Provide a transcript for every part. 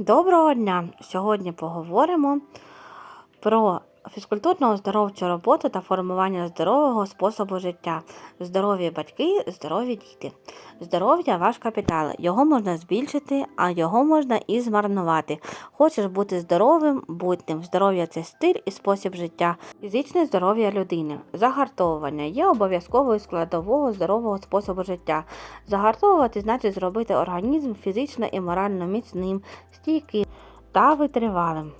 Доброго дня! Сьогодні поговоримо про фізкультурно оздоровчу роботу та формування здорового способу життя. Здорові батьки, здорові діти. Здоров'я ваш капітал. Його можна збільшити, а його можна і змарнувати. Хочеш бути здоровим, будь ним. Здоров'я це стиль і спосіб життя. Фізичне здоров'я людини. Загартовування є обов'язковою складового здорового способу життя. Загартовувати значить зробити організм фізично і морально міцним, стійким та витривалим.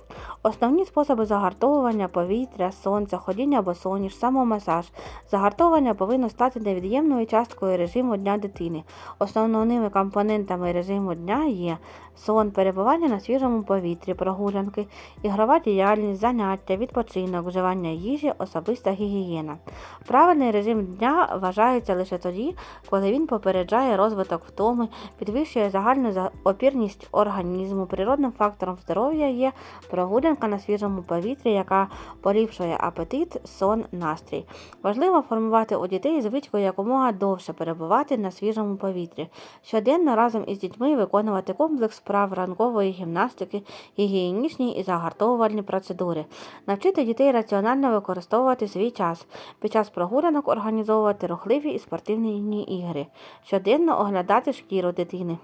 Основні способи загартовування повітря, сонця, ходіння або соніш, самомасаж. Загартовування повинно стати невід'ємною часткою режиму дня дитини. Основними компонентами режиму дня є сон, перебування на свіжому повітрі, прогулянки, ігрова діяльність, заняття, відпочинок, вживання їжі, особиста гігієна. Правильний режим дня вважається лише тоді, коли він попереджає розвиток втоми, підвищує загальну опірність організму. Природним фактором здоров'я є прогулянка на свіжому повітрі, яка поліпшує апетит, сон, настрій. Важливо формувати у дітей звичку якомога довше перебувати на свіжому повітрі. Щоденно разом із дітьми виконувати комплекс справ ранкової гімнастики, гігієнічні і загартовувальні процедури. Навчити дітей раціонально використовувати свій час. Під час прогулянок організовувати рухливі і спортивні ігри. Щоденно оглядати шкіру дитини.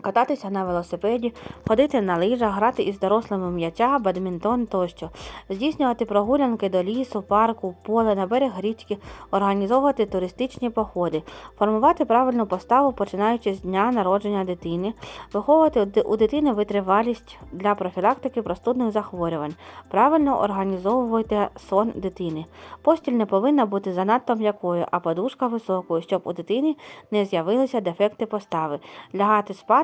Кататися на велосипеді, ходити на лижах, грати із дорослими м'яча, бадмінтон тощо, здійснювати прогулянки до лісу, парку, поле, на берег річки, організовувати туристичні походи, формувати правильну поставу, починаючи з дня народження дитини, виховувати у дитини витривалість для профілактики простудних захворювань, правильно організовувати сон дитини. Постіль не повинна бути занадто м'якою, а подушка високою, щоб у дитини не з'явилися дефекти постави. Лягати спати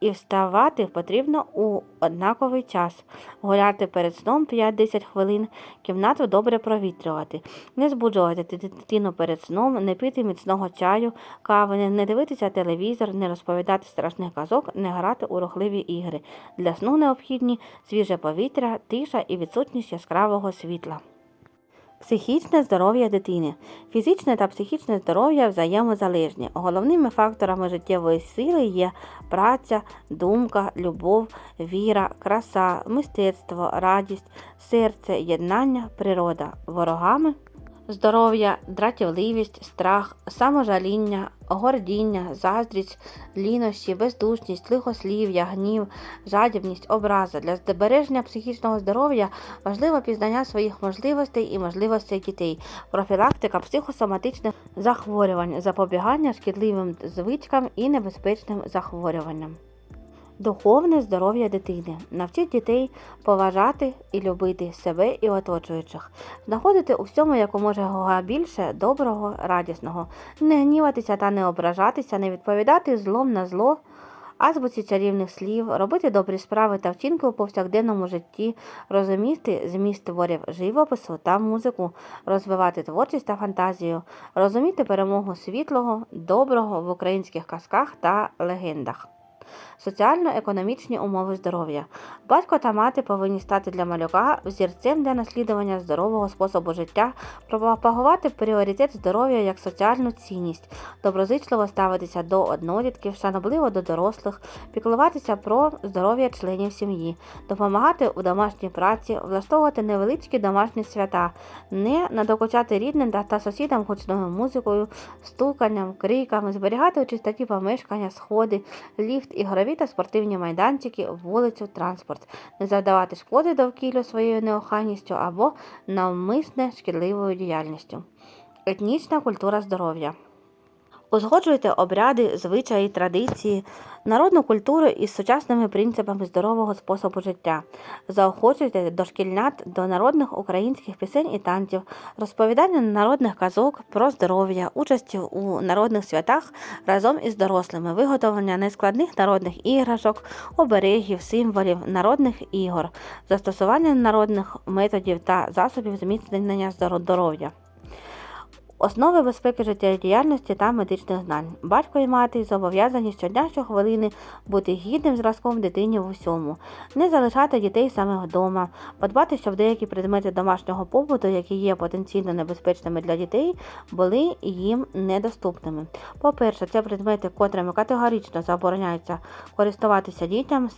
і вставати потрібно у однаковий час. Гуляти перед сном 5-10 хвилин, кімнату добре провітрювати. Не збуджувати ди- дитину перед сном, не пити міцного чаю, кави, не дивитися телевізор, не розповідати страшних казок, не грати у рухливі ігри. Для сну необхідні свіже повітря, тиша і відсутність яскравого світла. Психічне здоров'я дитини. Фізичне та психічне здоров'я взаємозалежні. Головними факторами життєвої сили є праця, думка, любов, віра, краса, мистецтво, радість, серце, єднання, природа. Ворогами здоров'я, дратівливість, страх, саможаління, гордіння, заздрість, лінощі, бездушність, лихослів'я, гнів, жадібність, образа. Для збереження психічного здоров'я важливо пізнання своїх можливостей і можливостей дітей, профілактика психосоматичних захворювань, запобігання шкідливим звичкам і небезпечним захворюванням. Духовне здоров'я дитини. Навчіть дітей поважати і любити себе і оточуючих, знаходити у всьому якомога більше доброго, радісного, не гніватися та не ображатися, не відповідати злом на зло, азбуці чарівних слів, робити добрі справи та вчинки у повсякденному житті, розуміти зміст творів живопису та музику, розвивати творчість та фантазію, розуміти перемогу світлого, доброго в українських казках та легендах. Соціально-економічні умови здоров'я. Батько та мати повинні стати для малюка взірцем для наслідування здорового способу життя, пропагувати пріоритет здоров'я як соціальну цінність, доброзичливо ставитися до однолітків, шанобливо до дорослих, піклуватися про здоров'я членів сім'ї, допомагати у домашній праці, влаштовувати невеличкі домашні свята, не надокучати рідним та- сусідам гучною музикою, стуканням, криками, зберігати у чистоті помешкання, сходи, ліфт, ігрові та спортивні майданчики, вулицю, транспорт, не завдавати шкоди довкіллю своєю неохайністю або навмисне шкідливою діяльністю. Етнічна культура здоров'я. Узгоджуйте обряди, звичаї, традиції, народну культуру із сучасними принципами здорового способу життя. Заохочуйте дошкільнят до народних українських пісень і танців, розповідання народних казок про здоров'я, участі у народних святах разом із дорослими, виготовлення нескладних народних іграшок, оберегів, символів, народних ігор, застосування народних методів та засобів зміцнення здоров'я. Основи безпеки життєдіяльності та медичних знань. Батько і мати зобов'язані щодня щохвилини бути гідним зразком дитині в усьому, не залишати дітей самих вдома, подбати, щоб деякі предмети домашнього побуту, які є потенційно небезпечними для дітей, були їм недоступними. По-перше, це предмети, котрими категорично забороняється користуватися дітям,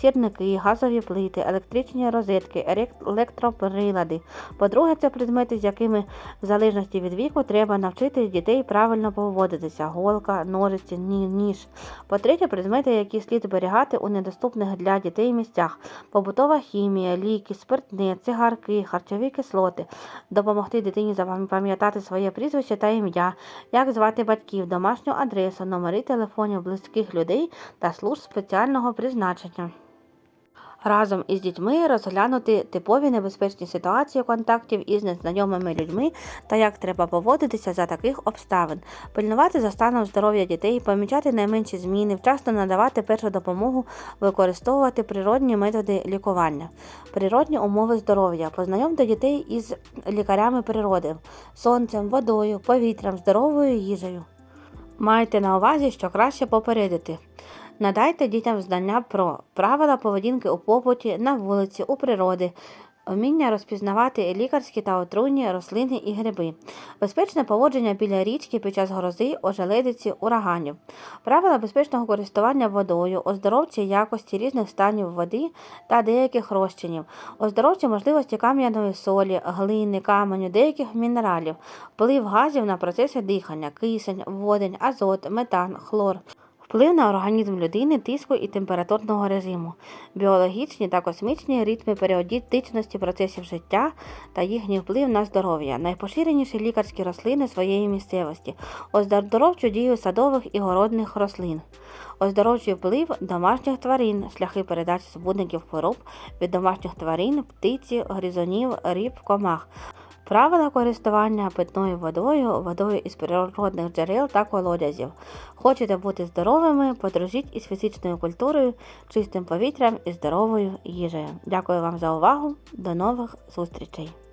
сірники, газові плити, електричні розетки, електроприлади. По-друге, це предмети, з якими в залежності від віку треба навчити дітей правильно поводитися: голка, ножиці, ні- ніж. По-третє, предмети, які слід зберігати у недоступних для дітей місцях: побутова хімія, ліки, спиртне, цигарки, харчові кислоти, допомогти дитині запам'ятати своє прізвище та ім'я, як звати батьків, домашню адресу, номери телефонів близьких людей та служб спеціального призначення. Разом із дітьми розглянути типові небезпечні ситуації контактів із незнайомими людьми та як треба поводитися за таких обставин, пильнувати за станом здоров'я дітей, помічати найменші зміни, вчасно надавати першу допомогу, використовувати природні методи лікування, природні умови здоров'я, познайомте дітей із лікарями природи, сонцем, водою, повітрям, здоровою їжею. Майте на увазі, що краще попередити. Надайте дітям знання про правила поведінки у побуті, на вулиці, у природі, вміння розпізнавати лікарські та отруйні рослини і гриби, безпечне поводження біля річки під час грози, ожеледиці, ураганів, правила безпечного користування водою, оздоровчі якості різних станів води та деяких розчинів, оздоровчі можливості кам'яної солі, глини, каменю, деяких мінералів, вплив газів на процеси дихання, кисень, водень, азот, метан, хлор. Вплив на організм людини, тиску і температурного режиму, біологічні та космічні ритми періодичності процесів життя та їхній вплив на здоров'я, найпоширеніші лікарські рослини своєї місцевості, оздоровчу дію садових і городних рослин, оздоровчий вплив домашніх тварин, шляхи передачі збудників хвороб від домашніх тварин, птиці, гризунів, риб, комах. Правила користування питною водою, водою із природних джерел та колодязів. Хочете бути здоровими, подружіть із фізичною культурою, чистим повітрям і здоровою їжею. Дякую вам за увагу. До нових зустрічей!